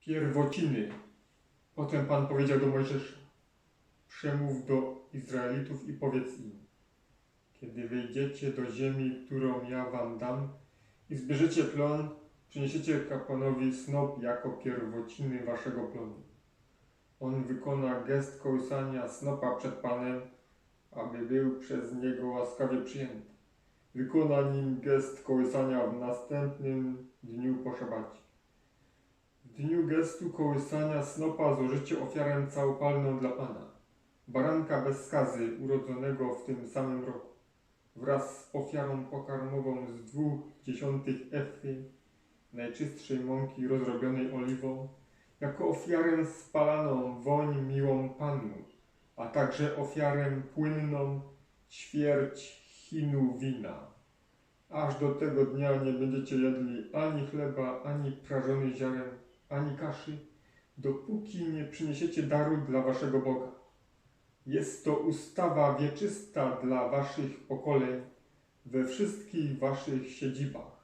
pierwociny. Potem Pan powiedział do Mojżesza, przemów do Izraelitów i powiedz im, kiedy wejdziecie do ziemi, którą ja wam dam i zbierzecie plon, przyniesiecie kapłanowi snop jako pierwociny waszego plonu. On wykona gest kołysania snopa przed Panem, aby był przez niego łaskawie przyjęty. Wykona nim gest kołysania w następnym dniu po szabacie. Dniu gestu kołysania snopa złożycie ofiarę całopalną dla Pana. Baranka bez skazy urodzonego w tym samym roku, wraz z ofiarą pokarmową z dwóch dziesiątych efy najczystszej mąki rozrobionej oliwą, jako ofiarę spalaną woń miłą Panu, a także ofiarę płynną ćwierć chinu wina. Aż do tego dnia nie będziecie jedli ani chleba, ani prażonych ziaren, ani kaszy, dopóki nie przyniesiecie daru dla waszego Boga. Jest to ustawa wieczysta dla waszych pokoleń we wszystkich waszych siedzibach.